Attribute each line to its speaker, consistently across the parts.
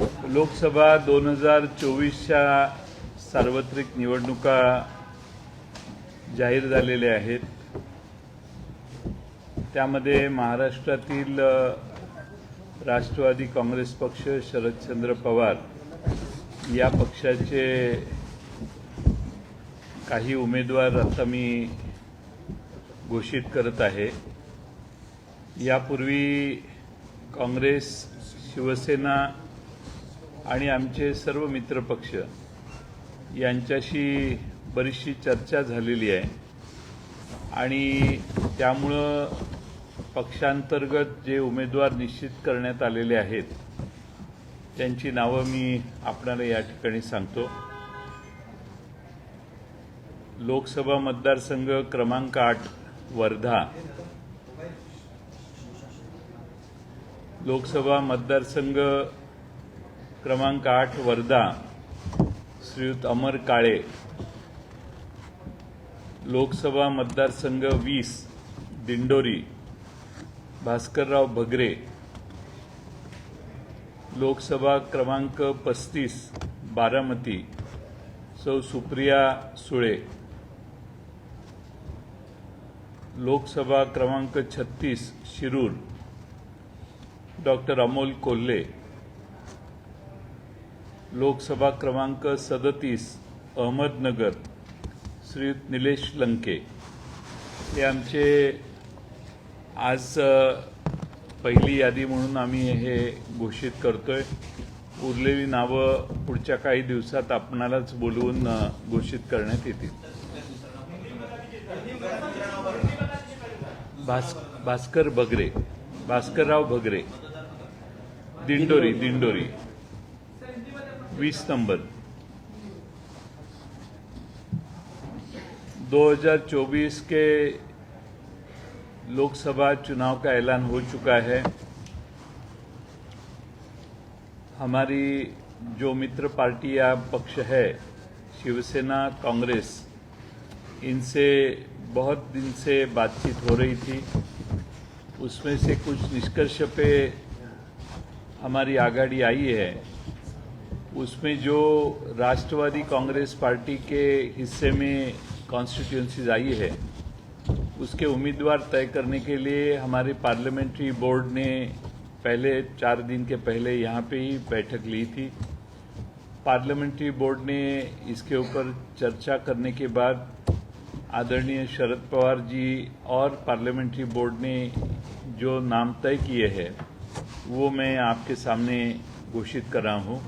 Speaker 1: लोकसभा दोन हजार चोवीसच्या सार्वत्रिक निवडणुका जाहीर झालेल्या आहेत. त्यामध्ये महाराष्ट्रातील राष्ट्रवादी काँग्रेस पक्ष शरदचंद्र पवार या पक्षाचे काही उमेदवार आता मी घोषित करत आहे. यापूर्वी काँग्रेस शिवसेना आणि आमचे सर्व मित्रपक्ष यांच्याशी बरीचशी चर्चा झालेली आहे. आणि त्यामुळं पक्षांतर्गत जे उमेदवार निश्चित करण्यात आलेले आहेत त्यांची नावं मी आपणाला या ठिकाणी सांगतो. लोकसभा मतदारसंघ क्रमांक आठ वर्धा. लोकसभा मतदारसंघ क्रमांक आठ वर्धा. श्रीयुत अमर काळे. लोकसभा मतदारसंघ वीस दिंडोरी. भास्करराव भगरे. लोकसभा क्रमांक पस्तीस बारामती. सौ सुप्रिया सुळे. लोकसभा क्रमांक छत्तीस शिरूर. डॉक्टर अमोल कोल्हे. लोकसभा क्रमांक सदतीस अहमदनगर श्रीयुत निलेश लंके. हे आमचे आज पहिली यादी म्हणून आम्ही हे घोषित करतो आहे उरलेली नावं पुढच्या काही दिवसात आपणालाच बोलवून घोषित करण्यात येतील. भास भास्कर बगरे भास्करराव भगरे दिंडोरी दिंडोरी. वीस नंबर 2024 के लोकसभा चुनाव का ऐलान हो चुका है। हमारी जो मित्र पार्टी या पक्ष है, शिवसेना, कांग्रेस, इनसे बहुत दिन से बातचीत हो रही थी। उसमें से कुछ निष्कर्ष पे हमारी आगाड़ी आई है। उसमें जो राष्ट्रवादी कांग्रेस पार्टी के हिस्से में कॉन्स्टिट्यूंसीज आई है, उसके उम्मीदवार तय करने के लिए हमारे पार्लियामेंट्री बोर्ड ने पहले चार दिन के पहले यहाँ पे ही बैठक ली थी। पार्लियामेंट्री बोर्ड ने इसके ऊपर चर्चा करने के बाद आदरणीय शरद पवार जी और पार्लियामेंट्री बोर्ड ने जो नाम तय किए हैं, वो मैं आपके सामने घोषित कर रहा हूँ।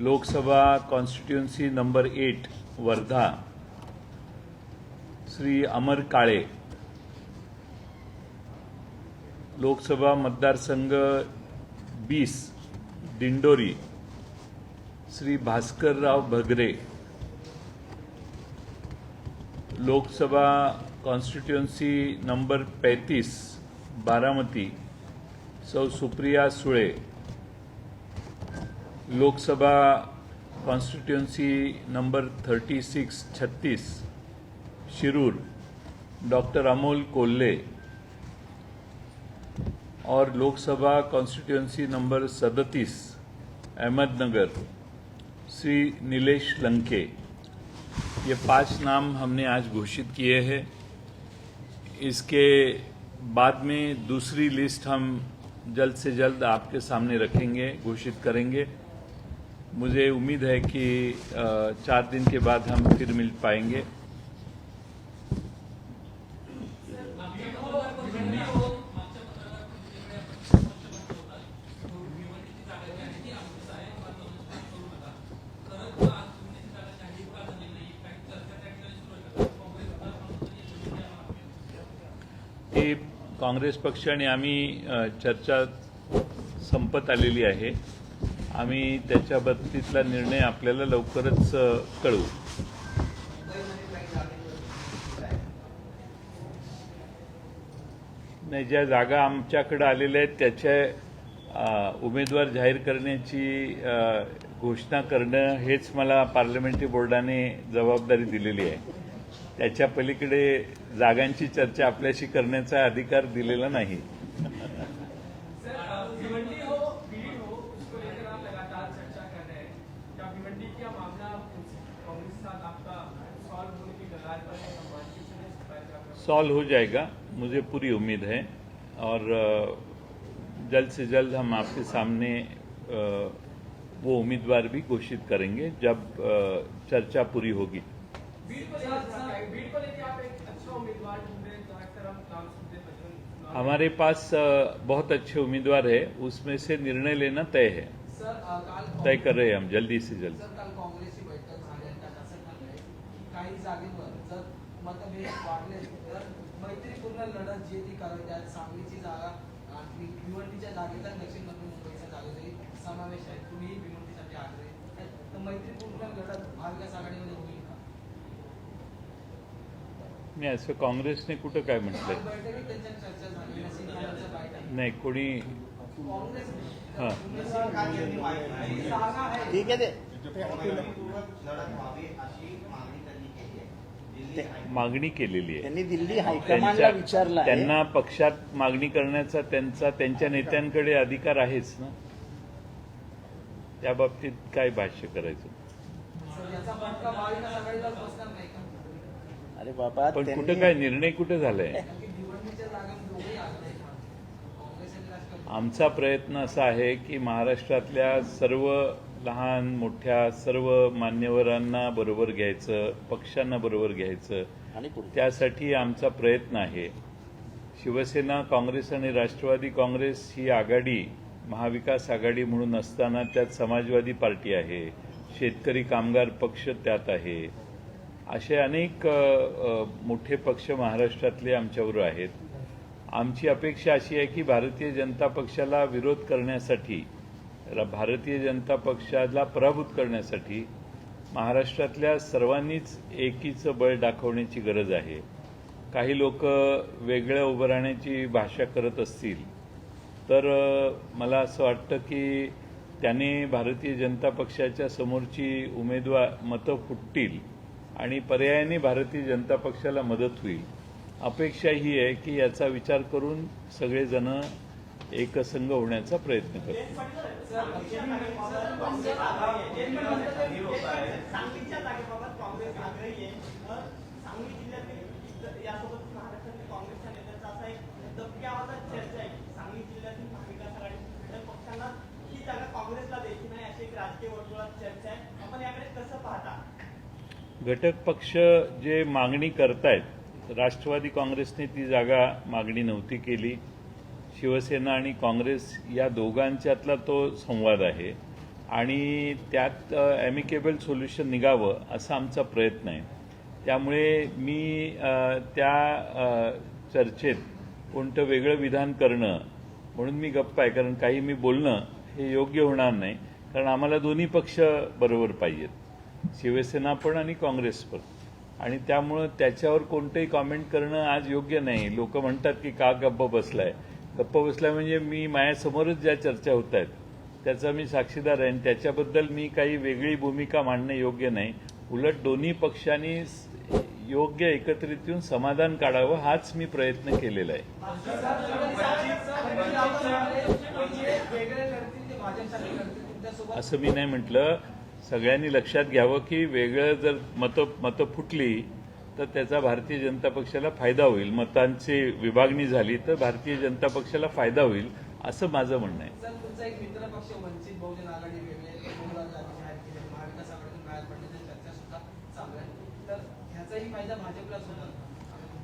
Speaker 1: Lok Sabha constituency number eight Wardha. Shri Amar Kale. Lok Sabha मतदारसंघ बीस Dindori. Shri Bhaskarrao Bhagare. Lok Sabha constituency number 35 Baramati. सौ सुप्रिया सुळे. लोकसभा कॉन्स्टिट्यूंसी नंबर 36 छत्तीस, शिरूर डॉक्टर अमोल कोल्ले और लोकसभा कॉन्स्टिट्यूंसी नंबर 37 अहमदनगर, श्री नीलेश लंके। ये पाँच नाम हमने आज घोषित किए हैं। इसके बाद में दूसरी लिस्ट हम जल्द से जल्द आपके सामने रखेंगे, घोषित करेंगे। मुझे उम्मीद है कि चार दिन के बाद हम फिर मिल पाएँगे। काँग्रेस पक्ष आणि आम्ही चर्चा संपत आलेली आहे. आम्ही त्याच्या बाबतीतला निर्णय आपल्याला लवकरच कळवू. नाही ज्या जागा आमच्याकडे आलेल्या आहेत त्याच्या उमेदवार जाहीर करण्याची घोषणा करणं हेच मला पार्लमेंटरी बोर्डाने जबाबदारी दिलेली आहे. त्याच्या पलीकडे जागांची चर्चा आपल्याशी करण्याचा अधिकार दिलेला नाही. सॉल्व हो जाएगा मुझे पूरी उम्मीद है। और जल्द से जल्द हम आपके सामने वो उम्मीदवार भी घोषित करेंगे जब चर्चा पूरी होगी। हमारे पास बहुत अच्छे उम्मीदवार है उसमें से निर्णय लेना तय है। तय कर रहे हैं हम जल्दी से जल्द।
Speaker 2: मैत्रीपूर्ण लढत जी ती करावी. त्यात सांगलीची जागा आणि भिवंडीच्या जागेचा दक्षिण मध्य मुंबईच्या जागेचाही समावेश आहे. तुम्ही भिवंडीसाठी आग्रही. तर मैत्रीपूर्ण लढत महाविकास आघाडीमध्ये होईल का?
Speaker 1: नाही असं काँग्रेसने कुठं काय म्हटलंय?
Speaker 2: बैठकीत त्यांच्या चर्चा झाली. नसीम खानाचं बैठक
Speaker 1: नाही कोणी
Speaker 2: काँग्रेस
Speaker 1: हां.
Speaker 3: ठीक आहे ते.
Speaker 4: लढत व्हावी अशी मागणी त्यांनी केली आहे दिल्ली हाय-
Speaker 1: मागणी केलेली आहे.
Speaker 3: त्यांनी दिल्ली हायकमांडला विचारलं
Speaker 1: त्यांना पक्षात मागणी करण्याचा त्यांचा त्यांच्या नेत्यांकडे अधिकार आहेच ना? त्या बाबतीत काय भाष्य करायचं?
Speaker 3: अरे बाबा
Speaker 1: पण कुठं काय निर्णय कुठे झालाय? आमचा प्रयत्न असा आहे की महाराष्ट्रातल्या सर्व लहान मोठ्या सर्व मान्यवरांना बरोबर घ्यायचं पक्षांना बरोबर घ्यायचं.
Speaker 3: आणि
Speaker 1: त्यासाठी आमचा प्रयत्न आहे. शिवसेना काँग्रेस आणि राष्ट्रवादी काँग्रेस ही आघाडी महाविकास आघाडी म्हणून असताना त्यात समाजवादी पार्टी आहे. शेतकरी कामगार पक्ष त्यात आहे. असे अनेक मोठे पक्ष महाराष्ट्रातले आमच्याबरोबर आहेत. आमची अपेक्षा अशी आहे की भारतीय जनता पक्षाला विरोध करण्यासाठी भारतीय जनता पक्षाला पराभूत करण्यासाठी महाराष्ट्रातल्या सर्वांनीच एकीचं बळ दाखवण्याची गरज आहे. काही लोक वेगळं उभं राहण्याची भाषा करत असतील तर मला असं वाटतं की त्याने भारतीय जनता पक्षाच्या समोरची उमेदवार मतं फुटतील आणि पर्यायाने भारतीय जनता पक्षाला मदत होईल. अपेक्षा ही आहे की याचा विचार करून सगळेजणं एकसंघ होण्याचा प्रयत्न
Speaker 5: करतो. घटक
Speaker 1: घटक पक्ष जे मागणी करतायत राष्ट्रवादी काँग्रेसने ती जागा मागणी नव्हती केली. शिवसेना आणि काँग्रेस या दोघांच्यातला तो संवाद आहे. आणि त्यात ॲमिकेबल सोल्युशन निघावं असा आमचा प्रयत्न आहे. त्यामुळे मी त्या चर्चेत कोणतं वेगळं विधान करणं म्हणून मी गप्प आहे. कारण काही मी बोलणं हे योग्य होणार नाही. कारण आम्हाला दोन्ही पक्ष बरोबर पाहिजेत. शिवसेना पण आणि काँग्रेस पण. आणि त्यामुळं त्याच्यावर कोणतंही कॉमेंट करणं आज योग्य नाही. लोक म्हणतात की का गप्प बसलाय. गप्प बसला म्हणजे मी माझ्यासमोरच ज्या चर्चा होत आहेत त्याचा मी साक्षीदार आहे आणि त्याच्याबद्दल मी काही वेगळी भूमिका मांडणं योग्य नाही. उलट दोन्ही पक्षांनी योग्य एकत्रित येऊन समाधान काढावं हाच मी प्रयत्न केलेला आहे. असं मी नाही म्हटलं. सगळ्यांनी लक्षात घ्यावं की वेगळं जर मतं मतं फुटली तर त्याचा भारतीय जनता पक्षाला फायदा होईल. मतांची विभागणी झाली तर भारतीय जनता पक्षाला फायदा होईल असं माझं म्हणणं आहे.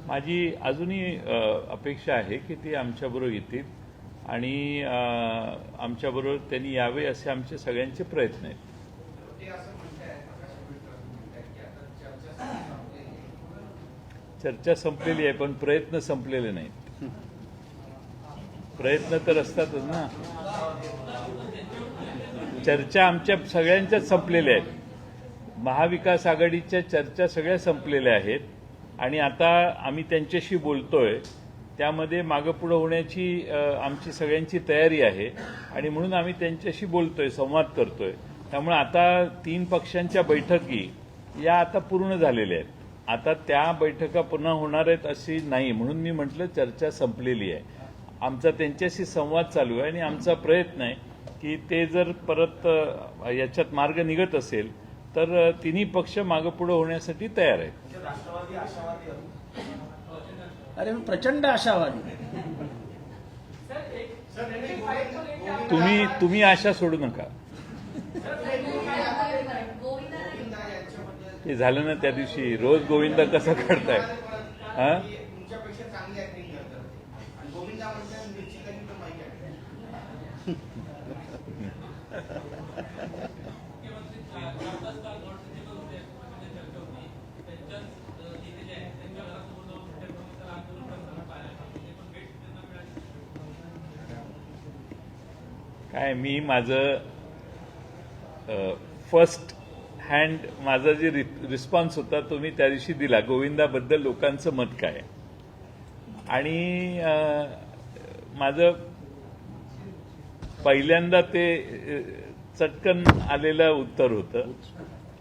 Speaker 1: माझी अजूनही अपेक्षा आहे की ते आमच्याबरोबर येतील आणि आमच्याबरोबर त्यांनी यावे असे आमचे सगळ्यांचे प्रयत्न आहेत
Speaker 6: ते असं म्हणताय प्रकाश आंबेडकर म्हणतायत की आता चर्चा संपलेली आहे.
Speaker 1: चर्चा संपलेली आहे पण प्रयत्न संपलेले नाहीत. प्रयत्न तर असतातच ना. चर्चा आमच्या सगळ्यांच्याच संपलेल्या आहेत. महाविकास आघाडीच्या चर्चा सगळ्या संपलेल्या आहेत. आणि आता आम्ही त्यांच्याशी बोलतोय. त्यामध्ये मागं पुढं होण्याची आमची सगळ्यांची तयारी आहे. आणि म्हणून आम्ही त्यांच्याशी बोलतोय संवाद करतोय. त्यामुळे आता तीन पक्षांच्या बैठकी या आता पूर्ण झालेल्या आहेत. आता त्या बैठका पुन्हा होणार आहेत अशी नाही. म्हणून मी म्हटलं चर्चा संपलेली आहे. आमचा त्यांच्याशी संवाद चालू आहे आणि आमचा प्रयत्न आहे की ते जर परत याच्यात मार्ग निघत असेल तर तिन्ही पक्ष मागं पुढं होण्यासाठी तयार आहेत.
Speaker 3: अरे मी प्रचंड आशावादी.
Speaker 1: तुम्ही तुम्ही आशा सोडू नका. हे झालं ना त्या दिवशी रोज गोविंद कसं करताय? हां? काय मी माझं फर्स्ट हँड माझा जे रिस्पॉन्स होता तो मी त्या दिवशी दिला. गोविंदाबद्दल लोकांचं मत काय? आणि माझं पहिल्यांदा ते चटकन आलेलं उत्तर होतं.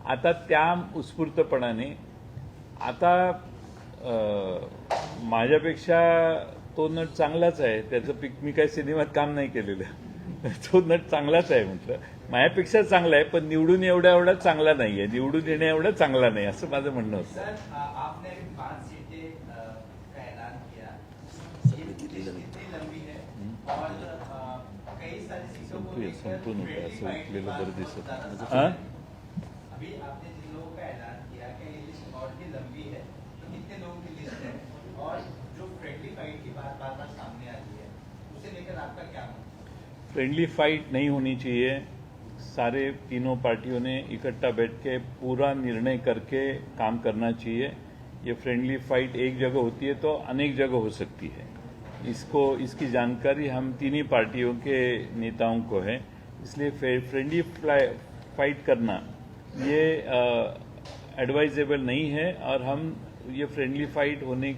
Speaker 1: आता त्या उत्स्फूर्तपणाने आता माझ्यापेक्षा तो नट चांगलाच आहे. त्याचं पिक मी काय सिनेमात काम नाही केलेलं. तो नट चांगलाच आहे म्हटलं. माझ्यापेक्षा चांगला आहे पण निवडून एवढा एवढा चांगला नाही आहे निवडून येण्या एवढा चांगला नाही असं माझं म्हणणं होतं
Speaker 4: है
Speaker 1: संपून होतं, असं उठलेलं बरं दिसत
Speaker 4: बहुत ज्यादा
Speaker 1: नाही.
Speaker 4: सामने? आई। अभी आपने जिन लोगों का ऐलान किया कि ये लिस्ट बहुत लंबी तो कितने लोगों की लिस्ट और जो फ्रेंडली फाइट की बात बार बार सामने आ रही उसे लेकर आपका क्या मानना?
Speaker 1: फ्रेंडली फाइट नहीं होनी चाहिए सारे तीनों पार्टियों ने इकट्ठा बैठ के पूरा निर्णय करके काम करना चाहिए। ये फ्रेंडली फाइट एक जगह होती है तो अनेक जगह हो सकती है। इसको, इसकी जानकारी हम तीन ही पार्टियों के नेताओं को है। इसलिए फ्रेंडली फाइट करना, ये एडवाइजेबल नहीं है और हम ये फ्रेंडली फाइट होने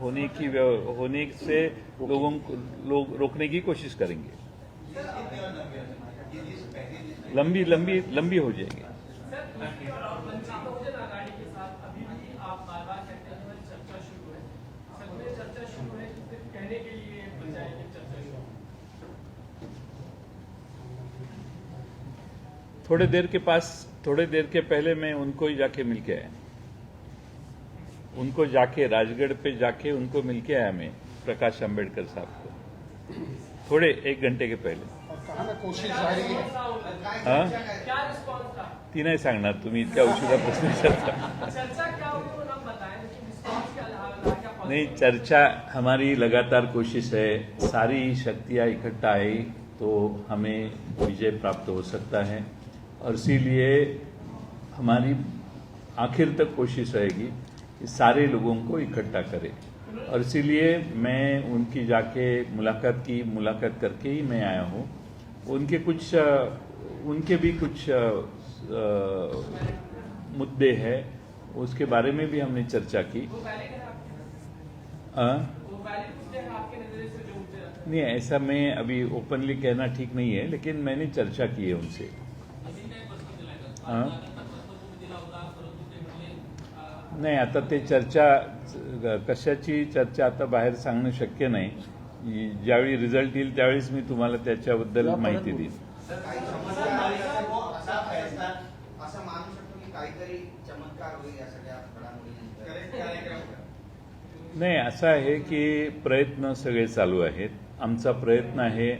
Speaker 1: होने की होने से लोगों को, लोग रोकने की कोशिश करेंगे।
Speaker 4: लंबी है ये लिस्ट पहली लिस्ट
Speaker 1: लंबी लंबी लंबी हो जाएगी।
Speaker 6: सर बीजेपी और वंचित बहुजन आघाड़ी के साथ? अभी भी आप बार बार कहते हैं कि हमारी चर्चा शुरू है। सच में चर्चा शुरू है कि सिर्फ कहने के लिए बजाय कि चर्चा शुरू है।
Speaker 1: थोड़े देर के पास थोड़े देर के पहले मैं उनको ही जाके मिल के आया। उनको जाके राजगढ़ पे जाके उनको मिल के आया मैं प्रकाश अंबेडकर साहब को। थोड़े एक घंटे के पहले। हाँ?
Speaker 6: क्या रिस्पॉन्स था?
Speaker 1: ती नाही सांगणार तुम्ही इतक्या उशिरा प्रश्न विचारता.
Speaker 6: क्या
Speaker 1: नहीं चर्चा हमारी लगातार कोशिश है सारी शक्तियाँ इकट्ठा आई तो हमें विजय प्राप्त हो सकता है। और इसीलिए हमारी आखिर तक कोशिश रहेगी कि सारे लोगों को इकट्ठा करें। और इसीलिए मैं उनकी जाके मुलाकात की मुलाकात करके ही मैं आया हूँ। उनके कुछ उनके भी कुछ मुद्दे हैं, उसके बारे में भी हमने चर्चा की।
Speaker 6: है?
Speaker 1: नहीं, ऐसा मैं अभी ओपनली कहना ठीक नहीं है, लेकिन मैंने चर्चा की है उनसे। हाँ? नाही, आता ते चर्चा, कशाची चर्चा आता बाहेर सांगणं शक्य नाही। ज्यावेळी रिझल्ट येईल त्यावेळेस मी तुम्हाला त्याच्याबद्दल माहिती देईन. नाही असं आहे की प्रयत्न सगळे चालू आहेत. आमचा प्रयत्न आहे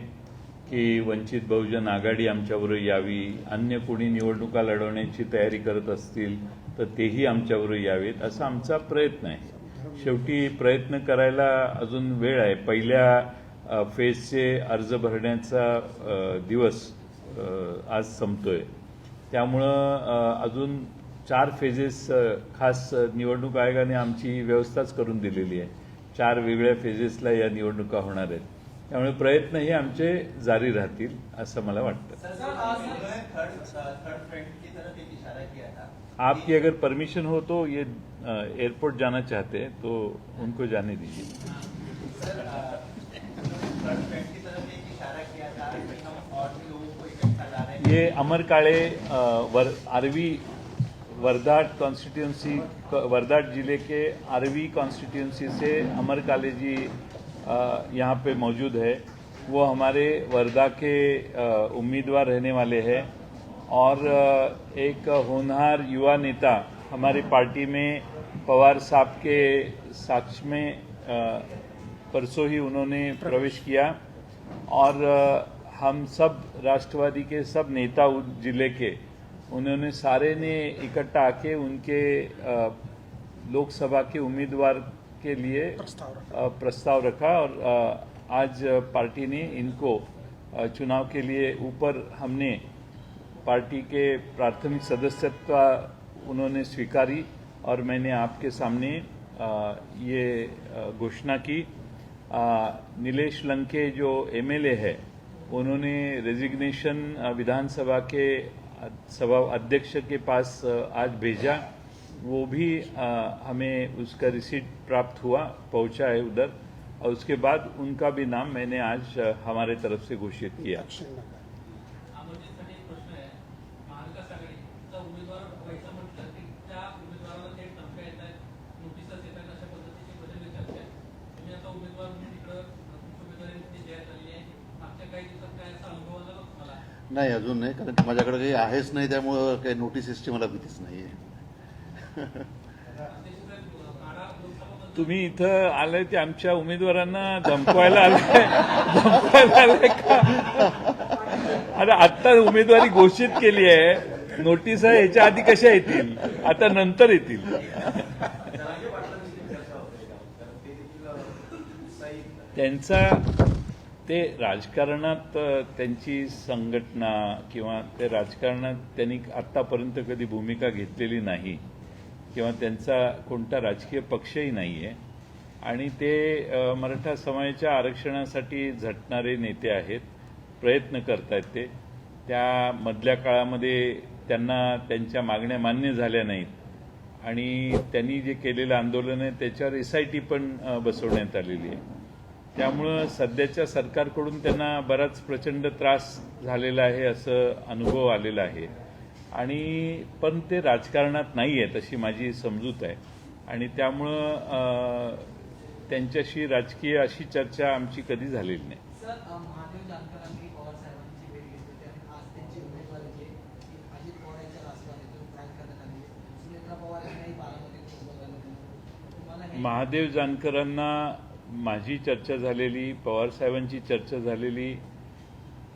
Speaker 1: की वंचित बहुजन आघाडी आमच्याबरोबर यावी. अन्य कोणी निवडणुका लढवण्याची तयारी करत असतील तर तेही आमच्याबरोबर यावेत असा आमचा प्रयत्न आहे. शेवटी प्रयत्न करायला अजून वेळ आहे. पहिल्या फेजचे अर्ज भरण्याचा दिवस आज संपतोय. त्यामुळं अजून चार फेजेस खास निवडणूक आयोगाने आमची व्यवस्थाच करून दिलेली आहे. चार वेगळ्या फेजेसला या निवडणुका होणार आहेत. त्यामुळे प्रयत्न हे आमचे जारी राहतील असं मला वाटतं. आपकी अगर परमिशन हो तो ये एयरपोर्ट जाना चाहते हैं तो उनको जाने दीजिए। ये अमर अ, वर आरवी वर्धाट कॉन्स्टिट्यूंसी वर्धाट ज़िले के आरवी कॉन्स्टिट्यूंसी से अमर काले जी यहाँ पे मौजूद है। वो हमारे वर्धा के उम्मीदवार रहने वाले हैं। और एक होनहार युवा नेता हमारी पार्टी में पवार साहब के साक्ष में परसों ही उन्होंने प्रवेश किया और हम सब राष्ट्रवादी के सब नेता ज़िले के उन्होंने सारे ने इकट्ठा आके उनके लोकसभा के उम्मीदवार के लिए प्रस्ताव रखा। और आज पार्टी ने इनको चुनाव के लिए ऊपर हमने पार्टी के प्राथमिक सदस्यत्व उन्होंने स्वीकारी और मैंने आपके सामने ये घोषणा की। नीलेश लंके जो एमएलए है, उन्होंने रेजिग्नेशन विधानसभा के सभा अध्यक्ष के पास आज भेजा। वो भी हमें उसका रिसीट प्राप्त हुआ, पहुँचा है उधर। और उसके बाद उनका भी नाम मैंने आज हमारे तरफ़ से घोषित किया।
Speaker 7: नाही अजून नाही कारण माझ्याकडे काही आहेच नाही त्यामुळं काही नोटिसेसची मला भीतीच नाही आहे
Speaker 1: तुम्ही इथं आले ते आमच्या उमेदवारांना धमकवायला आलाय धमकवायला आलाय का? आता आत्ता उमेदवारी घोषित केली आहे. नोटीस आहे याच्या आधी कशा येतील? आता नंतर येतील. त्यांचा ते राजकारणात त्यांची संघटना किंवा ते राजकारणात त्यांनी आतापर्यंत कधी भूमिका घेतलेली नाही किंवा त्यांचा कोणता राजकीय पक्षही नाही आहे आणि ते मराठा समाजाच्या आरक्षणासाठी झटणारे नेते आहेत प्रयत्न करतायत ते. त्या मधल्या काळामध्ये त्यांना त्यांच्या मागण्या मान्य झाल्या नाहीत. आणि त्यांनी जे केलेलं आंदोलन आहे त्याच्यावर एस आय टी पण बसवण्यात आलेली आहे. त्यामुळं सध्याच्या सरकारकडून त्यांना बराच प्रचंड त्रास झालेला आहे असं अनुभव आलेला आहे. आणि पण ते राजकारणात नाही आहेत अशी माझी समजूत आहे. आणि त्यामुळं त्यांच्याशी राजकीय अशी चर्चा आमची कधी झालेली नाही.
Speaker 2: महादेव जानकरांनी
Speaker 1: माझी चर्चा झालेली पवारसाहेबांची चर्चा झालेली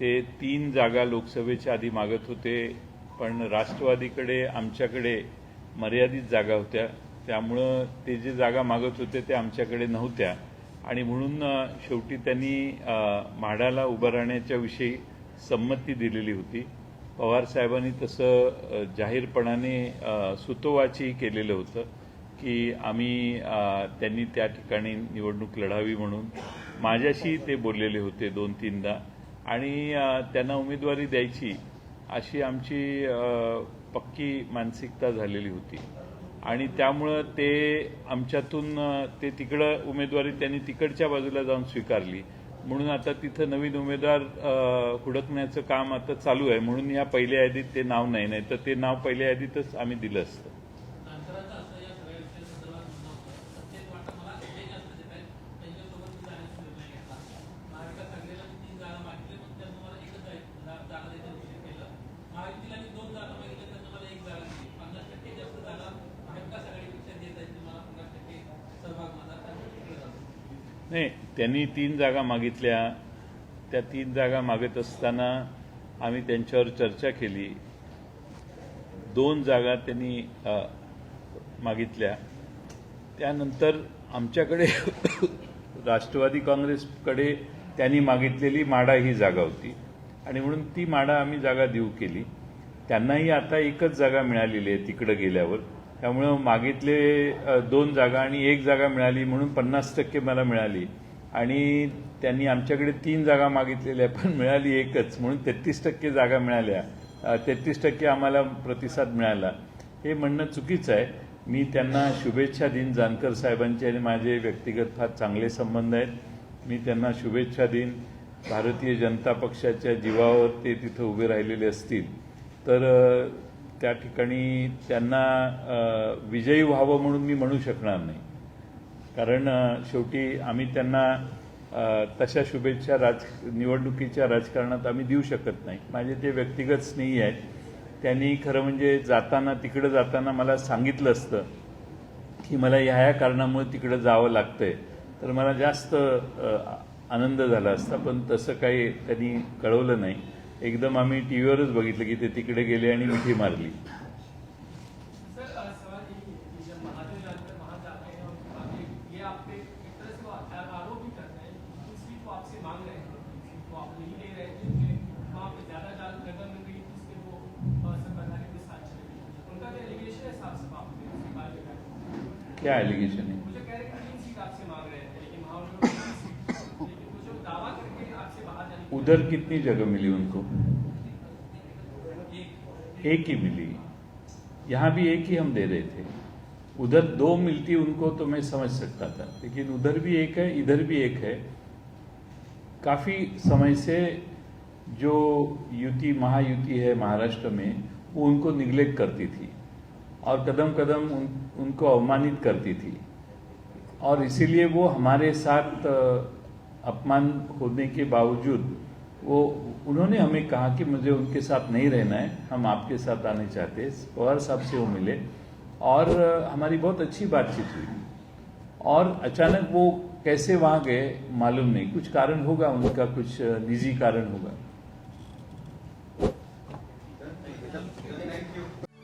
Speaker 1: ते तीन जागा लोकसभेच्या आधी मागत होते पण राष्ट्रवादीकडे आमच्याकडे मर्यादित जागा होत्या. त्यामुळं ते जे जागा मागत होते ते आमच्याकडे नव्हत्या. आणि म्हणून शेवटी त्यांनी म्हाडाला उभं राहण्याच्या विषयी संमती दिलेली होती. पवारसाहेबांनी तसं जाहीरपणाने सुतोवाचही केलेलं होतं. की आम्ही त्यांनी त्या ठिकाणी निवडणूक लढावी म्हणून माझ्याशी ते बोललेले होते दोन तीनदा. आणि त्यांना उमेदवारी द्यायची अशी आमची पक्की मानसिकता झालेली होती. आणि त्यामुळं ते आमच्यातून ते तिकडं उमेदवारी त्यांनी तिकडच्या बाजूला जाऊन स्वीकारली. म्हणून आता तिथं नवीन उमेदवार हुडकण्याचं काम आता चालू आहे. म्हणून या पहिल्या यादीत ते नाव नाही नाही तर ते नाव पहिल्या यादीतच आम्ही दिलं असतं
Speaker 6: जानकरांचं असं या सगळ्या विषयासंदर्भात म्हणणं होतं सत्तेत वाटतं मला जे जास्त देत आहेत त्यांच्यासोबत मी जाण्याचा निर्णय घेतला महाविकास आघाडीला मी तीन जागा मागितली पण त्यांनी मला एकच आहे- जा- जागा द्यायचं निश्चित केलं महायुतीला मी दोन जागा मागितल्या त्यांनी मला एक जागा दिली पन्नास टक्के जास्त जागा महाविकास आघाडीपेक्षा देत आहेत ते मला पन्नास टक्के सहभाग माझा त्यांनी तिकडे जातो
Speaker 1: नाही त्यांनी तीन जागा मागितल्या. त्या तीन जागा मागत असताना आम्ही त्यांच्यावर चर्चा केली. दोन जागा त्यांनी मागितल्या. त्यानंतर आमच्याकडे राष्ट्रवादी काँग्रेसकडे त्यांनी मागितलेली माडा ही जागा होती. आणि म्हणून ती माडा आम्ही जागा देऊ केली. त्यांनाही आता एकच जागा मिळालेली आहे तिकडं गेल्यावर. त्यामुळं मागितले दोन जागा आणि एक जागा मिळाली म्हणून पन्नास टक्के मला मिळाली. आणि त्यांनी आमच्याकडे तीन जागा मागितलेल्या पण मिळाली एकच म्हणून तेहतीस टक्के जागा मिळाल्या. तेहतीस टक्के आम्हाला प्रतिसाद मिळाला. हे म्हणणं चुकीचं आहे. मी त्यांना शुभेच्छा देईन जानकर साहेबांचे आणि माझे व्यक्तिगत फार चांगले संबंध आहेत. मी त्यांना शुभेच्छा देईन. भारतीय जनता पक्षाच्या जीवावर ते तिथं उभे राहिलेले असतील. तर त्या ठिकाणी त्यांना विजयी व्हावं म्हणून मी म्हणू शकणार नाही. कारण शेवटी आम्ही त्यांना तशा शुभेच्छा राज निवडणुकीच्या राजकारणात आम्ही देऊ शकत नाही. माझे ते व्यक्तिगत स्नेही आहेत. त्यांनी खरं म्हणजे जाताना तिकडं जाताना मला सांगितलं असतं की मला ह्या ह्या कारणामुळे तिकडं जावं लागतंय. तर मला जास्त आनंद झाला असता पण तसं काही त्यांनी कळवलं नाही. एकदम आम्ही टी व्हीवरच बघितलं की ते तिकडे गेले आणि मिठी मारली.
Speaker 6: बाहर जाने की-
Speaker 1: उधर कितनी जगह मिली उनको?
Speaker 6: एक
Speaker 1: ही मिली। यहाँ भी एक ही हम दे रहे थे। उधर दो मिलती उनको तो मैं समझ सकता था। लेकिन उधर भी एक है इधर भी एक है। काफ़ी समय से जो युति महायुति है महाराष्ट्र में वो उनको निग्लेक्ट करती थी। और कदम कदम उन, उनको अवमानित करती थी। और इसीलिए वो हमारे साथ अपमान होने के बावजूद वो उन्होंने हमें कहा कि मुझे उनके साथ नहीं रहना है हम आपके साथ आने चाहते हैं। पवार साहब से वो मिले और हमारी बहुत अच्छी बातचीत हुई। और अचानक वो कैसे वहाँ गए मालूम नहीं। कुछ कारण होगा उनका कुछ निजी कारण होगा।